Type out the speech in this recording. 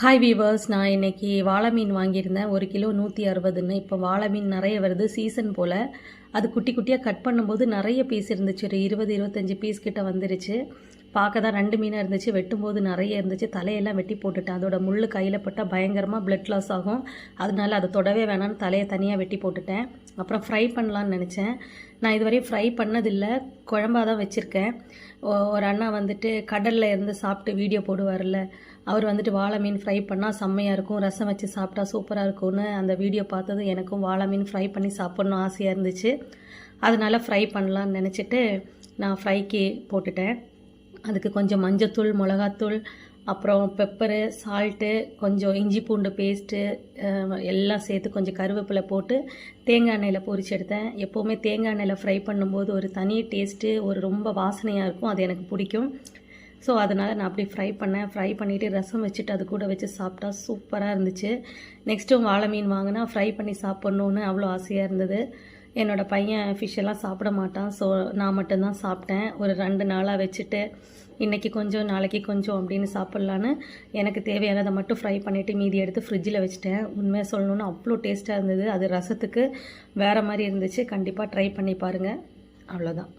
Hi viewers நான் இன்னைக்கு வாழை மீன் வாங்கியிருந்தேன். ஒரு கிலோ நூற்றி அறுபதுன்னு. இப்போ வாழை மீன் நிறைய வருது. சீசன் போல். அது குட்டி குட்டியாக கட் பண்ணும்போது நிறைய பீஸ் இருந்துச்சு. ஒரு இருபது இருபத்தஞ்சி பீஸ் கிட்ட வந்துருச்சு. பார்க்க தான் ரெண்டு மீனாக இருந்துச்சு வெட்டும்போது நிறைய இருந்துச்சு. தலையெல்லாம் வெட்டி போட்டுட்டேன் அதோட முள் கையில் பட்டால் பயங்கரமாக பிளட் லாஸ் ஆகும். அதனால அதை தொடவே வேணாம்னு தலையை தனியாக வெட்டி போட்டுட்டேன். அப்புறம் ஃப்ரை பண்ணலான்னு நினச்சேன். நான் இதுவரையும் ஃப்ரை பண்ணதில்லை. குழம்பாக தான் வச்சுருக்கேன் ஒரு அண்ணா வந்துட்டு கடலில் இருந்து சாப்பிட்டு வீடியோ போடுவார்ல அவர் வந்துட்டு வாழை மீன் ஃப்ரை பண்ணால் செம்மையாக இருக்கும். ரசம் வச்சு சாப்பிட்டா சூப்பராக இருக்கும்னு அந்த வீடியோ பார்த்தது எனக்கும் வாழை மீன் ஃப்ரை பண்ணி சாப்பிட்ணும் ஆசையாக இருந்துச்சு. அதனால ஃப்ரை பண்ணலான்னு நினச்சிட்டு நான் ஃப்ரைக்கு போட்டுட்டேன். அதுக்கு கொஞ்சம் மஞ்சத்தூள் மிளகாத்தூள் அப்புறம் பெப்பரு சால்ட்டு கொஞ்சம் இஞ்சி பூண்டு பேஸ்ட்டு எல்லாம் சேர்த்து கொஞ்சம் கருவேப்பிலை போட்டு தேங்காய் எண்ணெயில் பொரிச்சு எடுத்தேன். எப்போவுமே தேங்காய் எண்ணெயில் ஃப்ரை பண்ணும்போது ஒரு தனி டேஸ்ட்டு ஒரு ரொம்ப வாசனையாக இருக்கும். அது எனக்கு பிடிக்கும். ஸோ அதனால் நான் அப்படி ஃப்ரை பண்ணேன். ஃப்ரை பண்ணிவிட்டு ரசம் வச்சுட்டு அது கூட வச்சு சாப்பிட்டா சூப்பராக இருந்துச்சு. நெக்ஸ்ட்டும் வாழை மீன் வாங்கினா ஃப்ரை பண்ணி சாப்பிட்ணுன்னு அவ்வளோ ஆசையாக இருந்தது. என்னோடய பையன் ஃபிஷ்ஷெல்லாம் சாப்பிட மாட்டான். ஸோ நான் மட்டும்தான் சாப்பிட்டேன். ஒரு ரெண்டு நாளாக வச்சுட்டு இன்றைக்கி கொஞ்சம் நாளைக்கு கொஞ்சம் அப்படின்னு சாப்பிட்லான்னு எனக்கு தேவையானதை மட்டும் ஃப்ரை பண்ணிவிட்டு மீதி எடுத்து ஃப்ரிட்ஜில் வச்சுட்டேன். உண்மையாக சொல்லணும்னு அவ்வளோ டேஸ்ட்டாக இருந்தது. அது ரசத்துக்கு வேறு மாதிரி இருந்துச்சு. கண்டிப்பாக ட்ரை பண்ணி பாருங்கள் அவ்வளோதான்